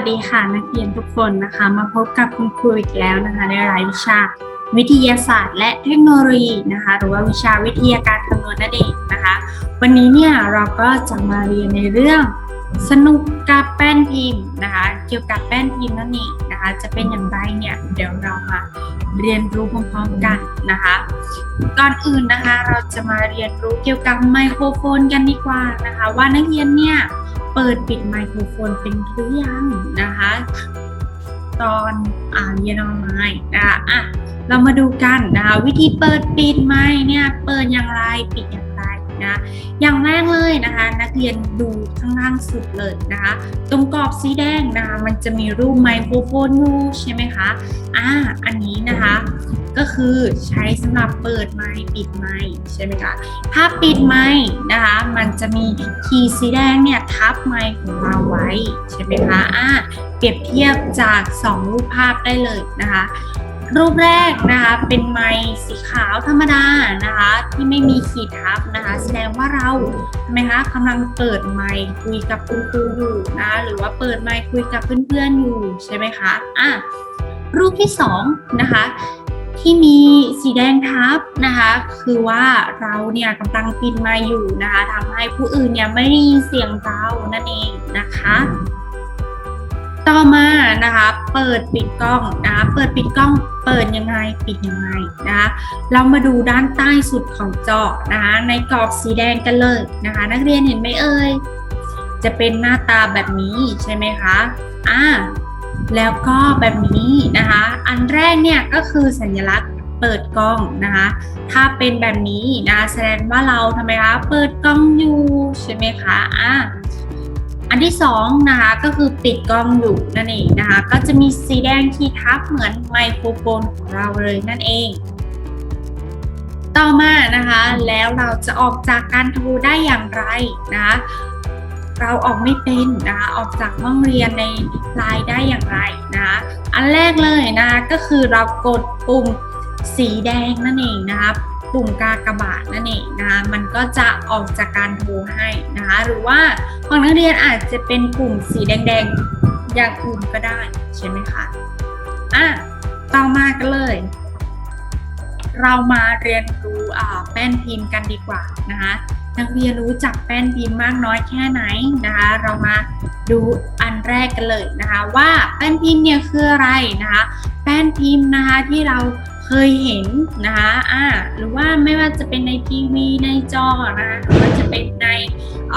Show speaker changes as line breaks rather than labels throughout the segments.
วัสดีค่ะนักเรียนทุกคนนะคะ มาพบกับคุณครูอีกแล้วนะคะ ในรายวิชา วิทยาศาสตร์ และเทคโนโลยีนะคะ หรือว่าวิชาวิทยาการคำนวณนั่นเองนะคะ วันนี้เนี่ยเราก็จะมาเรียนในเรื่อง สนุกกับแป้นพิมพ์นะคะ เกี่ยวกับแป้นพิมพ์นั่นเองนะคะ จะเป็นอย่างไรเนี่ยเดี๋ยวเรามาเรียนรู้พร้อมๆกันนะคะ ก่อนอื่นนะคะเราจะมาเรียนรู้เกี่ยวกับไมโครโฟนกันดีกว่านะคะ ว่านักเรียนเนี่ย เปิดปิดไมโครโฟนเป็นหรือยังนะคะ ตอนอ่านเรียนออนไลน์นะคะอะเรามาดูกันนะคะวิธีเปิดปิดไมค์เนี่ยเปิดอย่างไรปิดอย่างไรนะอย่างแรกเลยนะคะ นักเรียนดูข้างล่างสุดเลยนะคะ ตรงกรอบสีแดงนะคะมันจะมีรูปไมโครโฟนอยู่ใช่ไหมคะอ่าอันนี้นะคะ ก็คือใช้สำหรับเปิดไมค์ปิดไมค์ใช่ไหมคะ ถ้าปิดไมค์นะคะ มันจะมีขีดสีแดงเนี่ยทับไมค์ของเราไว้ใช่ไหมคะอ่าเปรียบเทียบจาก 2 รูปภาพได้เลยนะคะ รูปแรกนะคะเป็นไมค์สีขาวธรรมดานะคะ ที่ไม่มีขีดทับนะคะ แสดงว่าเราใช่ไหมคะกำลังเปิดไมค์คุยกับคุณครูอยู่นะหรือว่าเปิดไมค์คุยกับเพื่อนๆอยู่ใช่ไหมคะอะรูปที่สองนะคะ ที่มีสีแดงทับนะคะ คือว่าเราเนี่ยกำลังปิดไมค์อยู่นะคะทำให้ผู้อื่นเนี่ยไม่ได้ยินเสียงเรานั่นเองนะคะ ต่อมานะคะ เปิดปิดกล้องนะคะเปิดปิดกล้องเปิดยังไงปิดยังไงนะคะเรามาดูด้านใต้สุดของจอนะคะในกรอบสีแดงกันเลยนะคะ นักเรียนเห็นไหมเอ่ยจะเป็นหน้าตาแบบนี้ใช่ไหมคะอ่า แล้วก็แบบนี้นะคะ อันแรกเนี่ยก็คือสัญลักษณ์เปิดกล้องนะคะ ถ้าเป็นแบบนี้นะแสดงว่าเราทำไมคะเปิดกล้องอยู่ใช่ไหมคะอะอันที่สองนะคะก็คือปิดกล้องอยู่นั่นเองนะคะ ก็จะมีสีแดงที่ทับเหมือนไมโครโฟนของเราเลยนั่นเอง ต่อมานะคะแล้วเราจะออกจากการโทรได้อย่างไรนะคะ เราออกไม่เป็นนะคะออกจากห้องเรียนในไลน์ได้อย่างไรนะคะอันแรกเลยนะก็คือเรากดปุ่มสีแดงนั่นเองนะคะปุ่มกากบาทนั่นเองนะคะมันก็จะออกจากการโทรให้นะคะหรือว่าของนักเรียนอาจจะเป็นปุ่มสีแดงๆอย่างอื่นก็ได้ใช่ไหมคะอะต่อมากันเลย เรามาเรียนรู้แป้นพิมพ์กันดีกว่านะคะ นักเรียนรู้จักแป้นพิมพ์มากน้อยแค่ไหนนะคะ เรามาดูอันแรกกันเลยนะคะว่าแป้นพิมพ์เนี่ยคืออะไรนะคะ แป้นพิมพ์นะคะที่เราเคยเห็นนะคะอ่าหรือว่าไม่ว่าจะเป็นในทีวีในจอนะคะหรือว่าจะเป็นในอ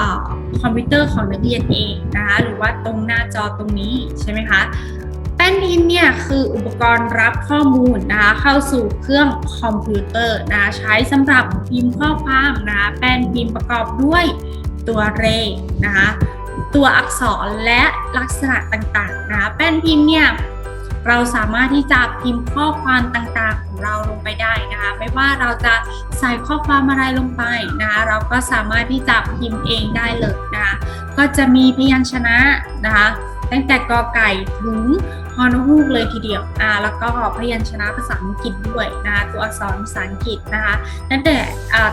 คอมพิวเตอร์ของนักเรียนเองนะคะหรือว่าตรงหน้าจอตรงนี้ใช่ไหมคะ แป้นพิมพ์เนี่ยคืออุปกรณ์รับข้อมูลนะคะเข้าสู่เครื่องคอมพิวเตอร์นะคะใช้สำหรับพิมพ์ข้อความนะคะแป้นพิมพ์ประกอบด้วยตัวเลขนะคะตัวอักษรและลักษณะต่างๆนะคะแป้นพิมพ์เนี่ยเราสามารถที่จะพิมพ์ข้อความต่างๆของเราลงไปได้นะคะไม่ว่าเราจะใส่ข้อความอะไรลงไปนะคะเราก็สามารถที่จะพิมพ์เองได้เลยนะคะก็จะมีพยัญชนะนะคะตั้งแต่กอไก่ถึง ฮอนฮูกเลยทีเดียวอ่าแล้วก็พยัญชนะภาษาอังกฤษด้วยนะคะตัวอักษรภาษาอังกฤษนะคะตั้งแต่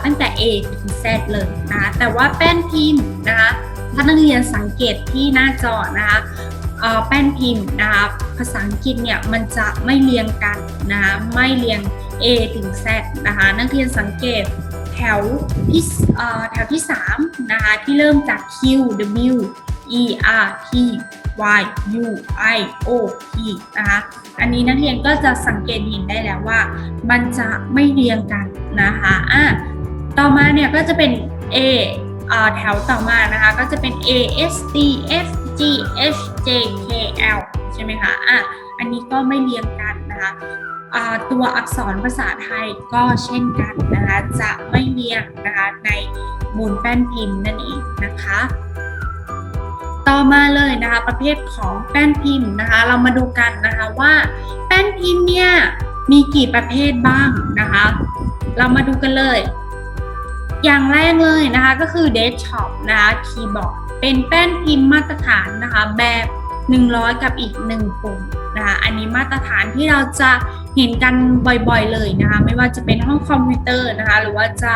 ตั้งแต่ A ถึง Z เลยนะคะแต่ว่าแป้นพิมพ์นะคะถ้านักเรียนสังเกตที่หน้าจอนะคะแป้นพิมพ์นะคะภาษาอังกฤษเนี่ยมันจะไม่เรียงกันนะคะไม่เรียง A ถึง Z นะคะนักเรียนสังเกตแถวที่แถวที่3นะคะที่เริ่มจาก Q W E R T Y U I O P นะคะ อันนี้นักเรียนก็จะสังเกตเห็นได้แล้วว่า มันจะไม่เรียงกันนะคะอะต่อมาเนี่ยก็จะเป็น A อ่าแถวต่อมานะคะ ก็จะเป็น A S T F G H J K L ใช่ไหมคะอะอันนี้ก็ไม่เรียงกันนะคะตัวอักษรภาษาไทยก็เช่นกันนะคะ จะไม่เรียงนะคะในมูลแป้นพิมพ์นั่นเองนะคะ ต่อมาเลยนะคะ ประเภทของแป้นพิมพ์นะคะ เรามาดูกันนะคะว่าแป้นพิมพ์เนี่ยมีกี่ประเภทบ้างนะคะ เรามาดูกันเลย อย่างแรกเลยนะคะก็คือ Desktop นะคะคีย์บอร์ดเป็นแป้นพิมพ์มาตรฐานนะคะแบบ 100 กับอีก 1 ปุ่มนะคะอันนี้มาตรฐานที่เราจะเห็นกันบ่อยๆเลยนะคะ ไม่ว่าจะเป็นห้องคอมพิวเตอร์นะคะ หรือว่าจะ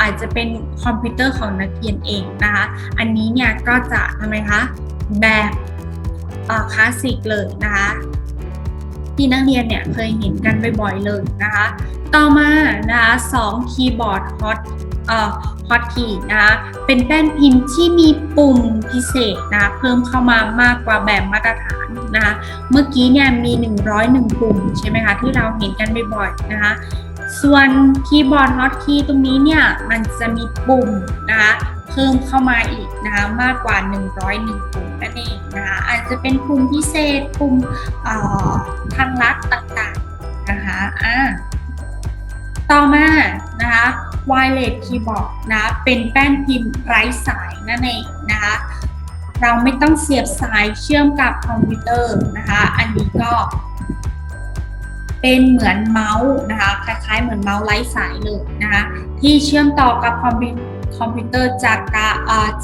อาจจะเป็นคอมพิวเตอร์ของนักเรียนเองนะคะ อันนี้เนี่ยก็จะทำไมคะแบบคลาสสิกเลยนะคะที่นักเรียนเนี่ยเคยเห็นกันบ่อยๆเลยนะคะ ต่อมานะคะสองคีย์บอร์ดฮอตฮอตคีย์นะคะ เป็นแป้นพิมพ์ที่มีปุ่มพิเศษนะคะเพิ่มเข้ามามากกว่าแบบมาตรฐานนะคะ เมื่อกี้เนี่ยมี 101 ปุ่มใช่ไหมคะที่เราเห็นกันบ่อยๆนะคะ ส่วนคีย์บอร์ดฮอตคีย์ตรงนี้เนี่ย มันจะมีปุ่มนะคะเพิ่มเข้ามาอีกนะคะมากกว่า 101 ปุ่มนั่นเองนะคะอาจจะเป็นปุ่มพิเศษปุ่มออทางลัดต่างๆนะคะอ่าต่อมานะคะ wireless keyboard นะเป็นแป้นพิมพ์ไร้สายนั่นเองนะคะเราไม่ต้องเสียบสายเชื่อมกับคอมพิวเตอร์นะคะ อันนี้ก็ เป็นเหมือนเมาส์นะคะคล้ายๆ เหมือนเมาส์ไร้สายเลยนะคะที่เชื่อมต่อกับคอมพิวคอมพิวเตอร์จากกา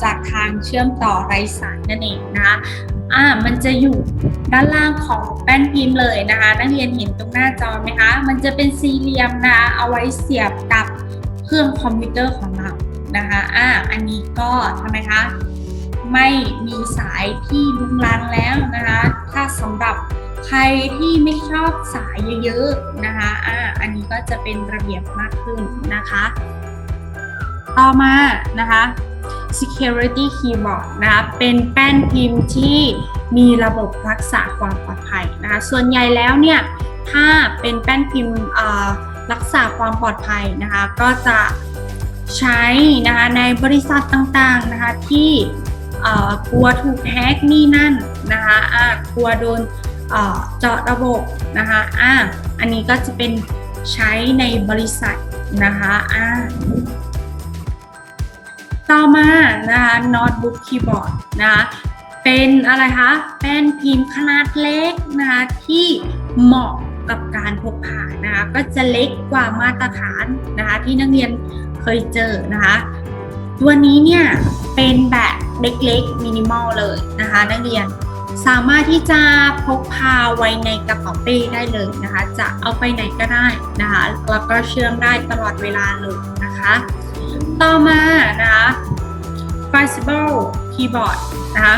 จากทางเชื่อมต่อไร้สายนั่นเองนะคะอ่ามันจะอยู่ด้านล่างของแป้นพิมพ์เลยนะคะ นักเรียนเห็นตรงหน้าจอไหมคะ มันจะเป็นสี่เหลี่ยมนะคะเอาไว้เสียบกับเครื่องคอมพิวเตอร์ของเรานะคะอ่าอันนี้ก็ทำไมคะ ไม่มีสายที่ลุงลังแล้วนะคะ ถ้าสำหรับ ใครที่ไม่ชอบสายเยอะๆนะคะอ่าอันนี้ก็จะเป็นระเบียบมากขึ้นนะคะ ต่อมานะคะ security keyboard นะคะ เป็นแป้นพิมพ์ที่มีระบบรักษาความปลอดภัยนะคะ ส่วนใหญ่แล้วเนี่ย ถ้าเป็นแป้นพิมพ์รักษาความปลอดภัยนะคะ ก็จะใช้นะคะในบริษัทต่างๆนะคะที่กลัวถูกแฮกนี่นั่นนะคะกลัวโดน เจาะระบบนะคะอ่าอันนี้ก็จะเป็นใช้ในบริษัทนะคะอ่าต่อมานะคะโน้ตบุ๊กคีย์บอร์ดนะคะเป็นอะไรคะแป้นพิมพ์ขนาดเล็กนะคะที่เหมาะกับการพกพานะคะก็จะเล็กกว่ามาตรฐานนะคะที่นักเรียนเคยเจอนะคะตัวนี้เนี่ยเป็นแบบเล็กๆมินิมอลเลยนะคะนักเรียน สามารถที่จะพกพาไว้ในกระเป๋าเป้ได้เลยนะคะ จะเอาไปไหนก็ได้นะคะแล้วก็เชื่อมได้ตลอดเวลาเลยนะคะ ต่อมานะคะ flexible keyboard นะคะ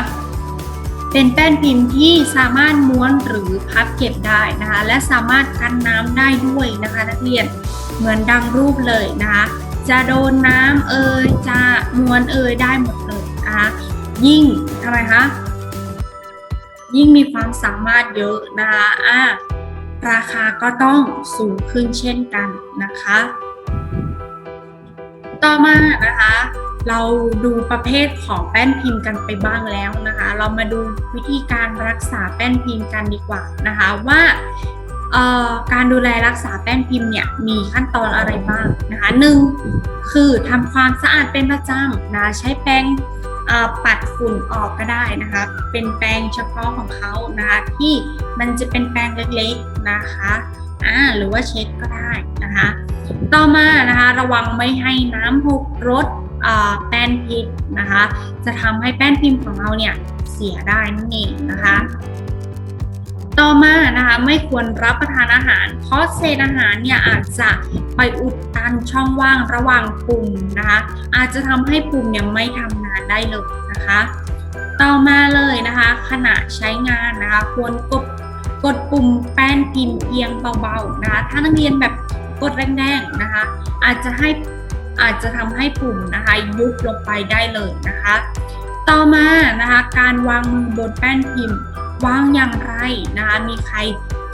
เป็นแป้นพิมพ์ที่สามารถม้วนหรือพับเก็บได้นะคะ และสามารถกันน้ำได้ด้วยนะคะ นักเรียนเหมือนดังรูปเลยนะคะ จะโดนน้ำเอ่ยจะม้วนเอ่ยได้หมดเลยนะคะยิ่งทำไมคะ ยิ่งมีความสามารถเยอะนะคะอ่าราคาก็ต้องสูงขึ้นเช่นกันนะคะ ต่อมานะคะ เราดูประเภทของแป้นพิมพ์กันไปบ้างแล้วนะคะ เรามาดูวิธีการรักษาแป้นพิมพ์กันดีกว่านะคะว่าการดูแลรักษาแป้นพิมพ์เนี่ยมีขั้นตอนอะไรบ้างนะคะหนึ่งคือทำความสะอาดเป็นประจำนะใช้แปรง ปัดฝุ่นออกก็ได้นะคะ เป็นแปรงเฉพาะของเขานะคะที่มันจะเป็นแปรงเล็กๆนะคะอ่าหรือว่าเช็ดก็ได้นะคะ ต่อมานะคะระวังไม่ให้น้ำหกรถแป้นพิมพ์นะคะ จะทำให้แป้นพิมพ์ของเราเนี่ยเสียได้นั่นเองนะคะ ต่อมานะคะไม่ควรรับประทานอาหาร เพราะเศษอาหารเนี่ยอาจจะไปอุดตันช่องว่างระหว่างปุ่มนะคะอาจจะทำให้ปุ่มยังไม่ทำงานได้เลยนะคะ ต่อมาเลยนะคะ ขณะใช้งานนะคะ ควรกดกดปุ่มแป้นพิมพ์เพียงเบาๆนะคะ ถ้านักเรียนแบบกดแรงๆนะคะ อาจจะให้อาจจะทำให้ปุ่มนะคะ ยุบลงไปได้เลยนะคะ ต่อมานะคะ การวางมือบนแป้นพิมพ์ วางอย่างไรนะคะมีใคร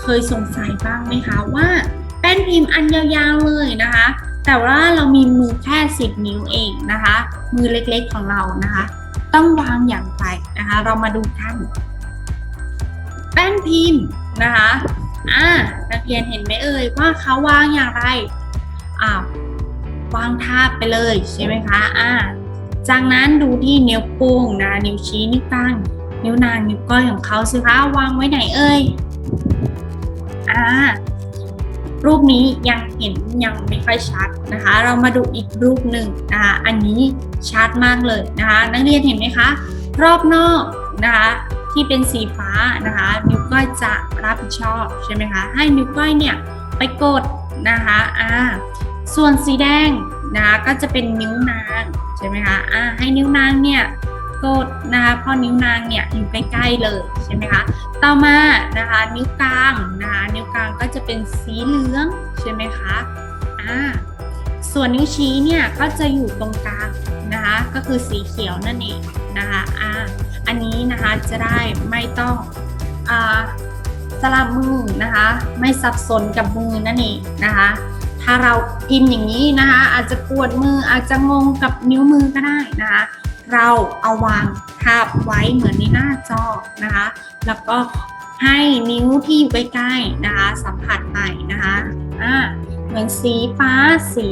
เคยสงสัยบ้างไหมคะว่าแป้นพิมพ์อันยาวๆเลยนะคะ แต่ว่าเรามีมือแค่ 10 นิ้วเองนะคะ มือเล็กๆของเรานะคะ ต้องวางอย่างไรนะคะ เรามาดูกันแป้นพิมพ์นะคะอ่านักเรียนเห็นไหมเอ่ยว่าเขาวางอย่างไรอ่าวางทาบไปเลยใช่ไหมคะอ่าจากนั้นดูที่นิ้วโป้งนะนิ้วชี้นิ้วกลาง นิ้วนางนิ้วก้อยของเขาสิคะวางไว้ไหนเอ่ยอ่ารูปนี้ยังเห็นยังไม่ค่อยชัดนะคะ เรามาดูอีกรูปหนึ่งนะคะอันนี้ชัดมากเลยนะคะ นักเรียนเห็นไหมคะ รอบนอกนะคะที่เป็นสีฟ้านะคะ นิ้วก้อยจะรับผิดชอบใช่ไหมคะให้นิ้วก้อยเนี่ยไปกดนะคะอ่าส่วนสีแดงนะคะก็จะเป็นนิ้วนางใช่ไหมคะอ่าให้นิ้วนางเนี่ย กดนะคะเพราะนิ้วนางเนี่ยอยู่ใกล้ๆเลยใช่ไหมคะต่อมานะคะนิ้วกลางนะคะนิ้วกลางก็จะเป็นสีเหลืองใช่ไหมคะอ่าส่วนนิ้วชี้เนี่ยก็จะอยู่ตรงกลางนะคะก็คือสีเขียวนั่นเองนะคะอ่าอันนี้นะคะจะได้ไม่ต้องอ่าสลับมือนะคะไม่สับสนกับมือนั่นเองนะคะถ้าเราพิมพ์อย่างนี้นะคะอาจจะปวดมืออาจจะงงกับนิ้วมือก็ได้นะคะ เราเอาวางทับไว้เหมือนในหน้าจอนะคะ แล้วก็ให้นิ้วที่อยู่ใกล้ๆนะคะ สัมผัสไปนะคะอ่าเหมือนสีฟ้าสี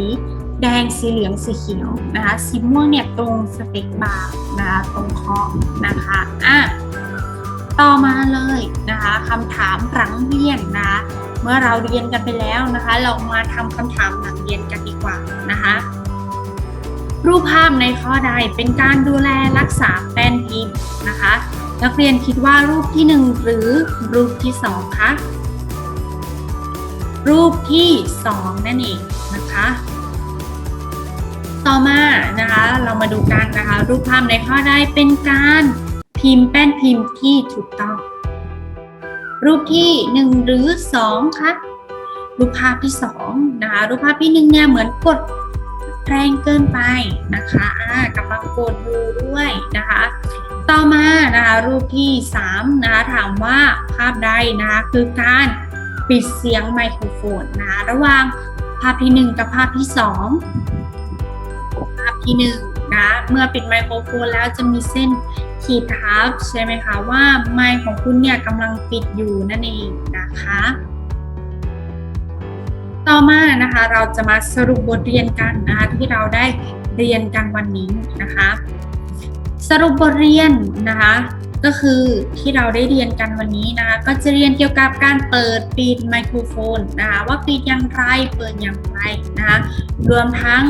แดงสีเหลืองสีเขียวนะคะสีม่วงเนี่ยตรงสเปกบาร์นะคะตรงคอนะคะอะต่อมาเลยนะคะคำถามหลังเรียนนะคะเมื่อเราเรียนกันไปแล้วนะคะ เรามาทำคำถามหลังเรียนกันดีกว่านะคะ รูปภาพในข้อใดเป็นการดูแลรักษาแป้นพิมพ์นะคะ นักเรียนคิดว่ารูปที่หนึ่งหรือรูปที่สองคะรูปที่สองนั่นเองนะคะ ต่อมานะคะเรามาดูกันนะคะ รูปภาพในข้อใดเป็นการพิมพ์แป้นพิมพ์ที่ถูกต้อง รูปที่หนึ่งหรือสองคะรูปภาพที่สองนะคะรูปภาพที่หนึ่งเนี่ยเหมือนกด แรงเกินไปนะคะอ่ากำลังกดอยู่ด้วยนะคะ ต่อมานะคะรูปที่สามนะคะถามว่าภาพใดนะคะคือการปิดเสียงไมโครโฟนนะคะระหว่างภาพที่หนึ่งกับภาพที่สองภาพที่หนึ่งนะเมื่อปิดไมโครโฟนแล้วจะมีเส้นขีดทับใช่ไหมคะว่าไมค์ของคุณเนี่ยกำลังปิดอยู่นั่นเองนะคะ ต่อมานะคะเราจะมาสรุปบทเรียนกันนะคะที่เราได้เรียนกันวันนี้นะคะ สรุปบทเรียนนะคะก็คือที่เราได้เรียนกันวันนี้นะคะก็จะเรียนเกี่ยวกับการเปิดปิดไมโครโฟนนะคะว่าปิดอย่างไรเปิดอย่างไรนะคะรวมทั้ง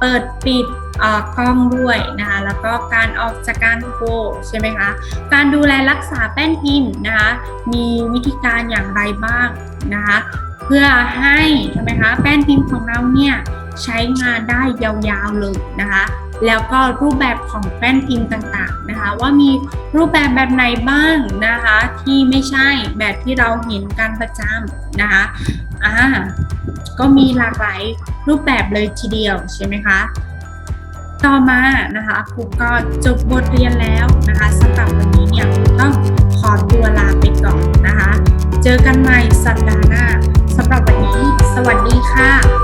เปิดปิดอ่อกล้องด้วยนะคะแล้วก็การออกจากการโทรใช่ไหมคะการดูแลรักษาแป้นพิมพ์นะคะมีวิธีการอย่างไรบ้าง นะคะ เพื่อให้ใช่ไหมคะแป้นพิมพ์ของเราเนี่ยใช้งานได้ยาวๆเลยนะคะ แล้วก็รูปแบบของแป้นพิมพ์ต่างๆนะคะ ว่ามีรูปแบบแบบไหนบ้างนะคะ ที่ไม่ใช่แบบที่เราเห็นกันประจำนะคะอ่าก็มีหลากหลายรูปแบบเลยทีเดียวใช่ไหมคะต่อมานะคะครูก็จบบทเรียนแล้วนะคะสำหรับวันนี้เนี่ยต้องขอตัวลาไปก่อนนะคะ เจอกันใหม่สัปดาห์หน้าสำหรับวันนี้ สวัสดีค่ะ